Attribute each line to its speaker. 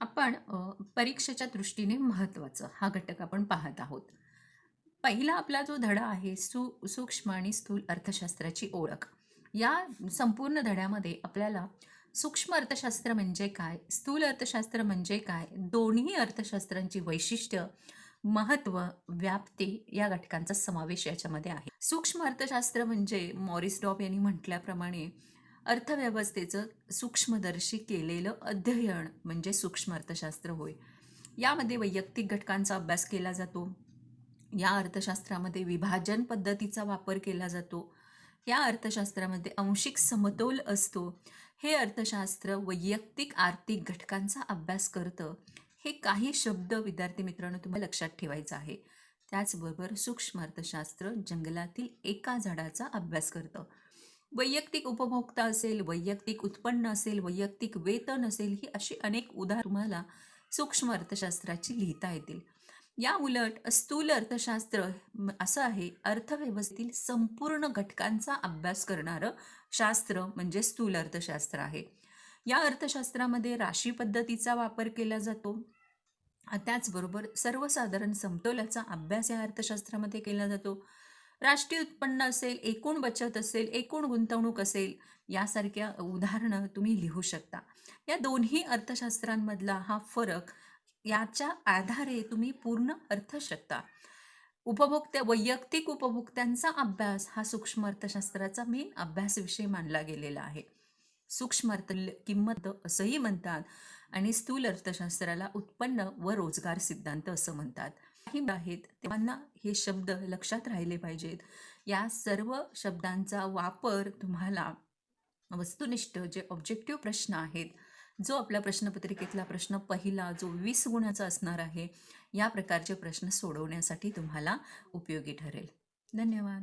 Speaker 1: आपण परीक्षेच्या दृष्टीने महत्त्वाचं हा घटक आपण पाहत आहोत. पहिला आपला जो धडा आहे सु सूक्ष्म आणि स्थूल अर्थशास्त्राची ओळख. या संपूर्ण धड्यामध्ये आपल्याला सूक्ष्म अर्थशास्त्र म्हणजे काय स्थूल अर्थशास्त्र म्हणजे काय दोन्ही अर्थशास्त्रांची वैशिष्ट्य महत्त्व व्याप्ती या घटकांचा समावेश याच्यामध्ये आहे. सूक्ष्म अर्थशास्त्र म्हणजे मॉरिस डॉप यांनी म्हटल्याप्रमाणे अर्थव्यवस्थेचं सूक्ष्मदर्शी केलेलं अध्ययन म्हणजे सूक्ष्म अर्थशास्त्र होय. यामध्ये वैयक्तिक घटकांचा अभ्यास केला जातो. या अर्थशास्त्रामध्ये विभाजन पद्धतीचा वापर केला जातो. या अर्थशास्त्रामध्ये अंशिक समतोल असतो. हे अर्थशास्त्र वैयक्तिक आर्थिक घटकांचा अभ्यास करतं. हे काही शब्द विद्यार्थी मित्रांनो तुम्हाला लक्षात ठेवायचं आहे. त्याचबरोबर सूक्ष्म अर्थशास्त्र जंगलातील एका झाडाचा अभ्यास करतं. वैयक्तिक उपभोक्ता असेल वैयक्तिक उत्पन्न असेल वैयक्तिक वेतन असेल ही अशी अनेक उदाहरण तुम्हाला सूक्ष्म अर्थशास्त्राची लिहिता येतील. या उलट स्थूल अर्थशास्त्र असं आहे अर्थव्यवस्थेतील संपूर्ण घटकांचा अभ्यास करणारं शास्त्र म्हणजे स्थूल अर्थशास्त्र आहे. या अर्थशास्त्रामध्ये राशी पद्धतीचा वापर केला जातो. त्याचबरोबर सर्वसाधारण समतोलाचा अभ्यास या अर्थशास्त्रामध्ये केला जातो. राष्ट्रीय उत्पन्न असेल एकूण बचत असेल एकूण गुंतवणूक असेल यासारख्या उदाहरणं तुम्ही लिहू शकता. या दोन्ही अर्थशास्त्रांमधला हा फरक याच्या आधारे तुम्ही पूर्ण अर्थ शकता. उपभोक्त्या वैयक्तिक उपभोक्त्यांचा अभ्यास हा सूक्ष्म अर्थशास्त्राचा मेन अभ्यास विषय मानला गेलेला आहे. सूक्ष्म अर्थ किंमत असंही म्हणतात आणि स्थूल अर्थशास्त्राला उत्पन्न व रोजगार सिद्धांत असं म्हणतात. काही आहेत त्यांना हे शब्द लक्षात राहिले पाहिजेत. या सर्व शब्दांचा वापर तुम्हाला वस्तुनिष्ठ जे ऑब्जेक्टिव्ह प्रश्न आहेत जो आपल्या प्रश्नपत्रिकेतला प्रश्न पहिला जो वीस गुणाचा असणार आहे या प्रकारचे प्रश्न सोडवण्यासाठी तुम्हाला उपयोगी ठरेल. धन्यवाद.